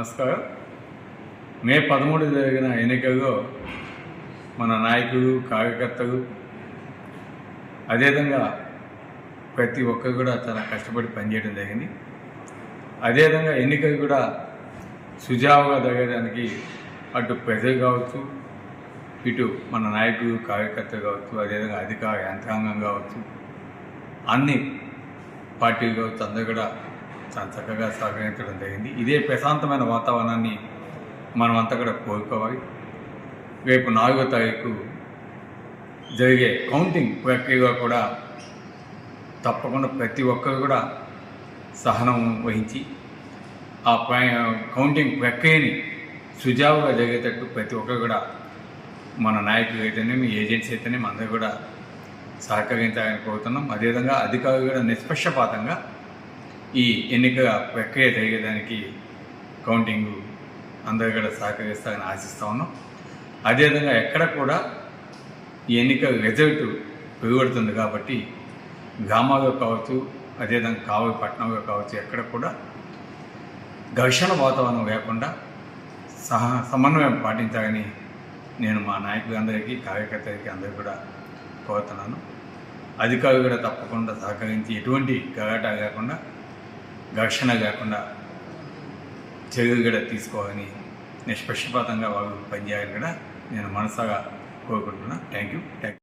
నమస్కారం. మే పదమూడు జరిగిన ఎన్నికల్లో మన నాయకులు కార్యకర్తలు అదేవిధంగా ప్రతి ఒక్కరు కూడా చాలా కష్టపడి పనిచేయడం జరిగింది. అదేవిధంగా ఎన్నికలు కూడా సుజావుగా జరగడానికి అటు ప్రజలు కావచ్చు ఇటు మన నాయకులు కార్యకర్తలు కావచ్చు అదేవిధంగా అధికార యంత్రాంగం కావచ్చు అన్ని పార్టీలు కావచ్చు అందరూ కూడా చాలా చక్కగా సహకరించడం జరిగింది. ఇదే ప్రశాంతమైన వాతావరణాన్ని మనం అంతా కూడా కోరుకోవాలి రేపు నాలుగో తారీఖు జరిగే కౌంటింగ్ ప్రక్రియగా కూడా తప్పకుండా ప్రతి ఒక్కరు కూడా సహనం వహించి ఆ కౌంటింగ్ ప్రక్రియని సుజావుగా జరిగేటట్టు ప్రతి ఒక్కరు కూడా మన నాయకులు అయితేనేమి ఏజెంట్స్ అయితేనేమి అందరూ కూడా సహకరించాలని కోరుతున్నాం. అదేవిధంగా అధికారులు కూడా నిష్పక్షపాతంగా ఈ ఎన్నిక ప్రక్రియ జరిగేదానికి కౌంటింగ్ అందరూ కూడా సహకరిస్తారని ఆశిస్తా ఉన్నాం. అదేవిధంగా ఎక్కడ కూడా ఈ ఎన్నిక రిజల్ట్ వెలువడుతుంది కాబట్టి గ్రామాల్లో కావచ్చు అదేవిధంగా కావలి పట్టణంలో కావచ్చు ఎక్కడ కూడా ఘర్షణ వాతావరణం లేకుండా సహ సమన్వయం పాటించాలని నేను మా నాయకులందరికీ కార్యకర్తలకి అందరికీ కూడా కోరుతున్నాను. అధికారులు కూడా తప్పకుండా సహకరించి ఎటువంటి గలాట లేకుండా ఘర్షణ కాకుండా చర్యలు తీసుకోవాలని నిష్పక్షపాతంగా వాళ్ళు పనిచేయాలని కూడా నేను మనసాగా కోరుకుంటున్నాను థ్యాంక్ యూ థ్యాంక్ యూ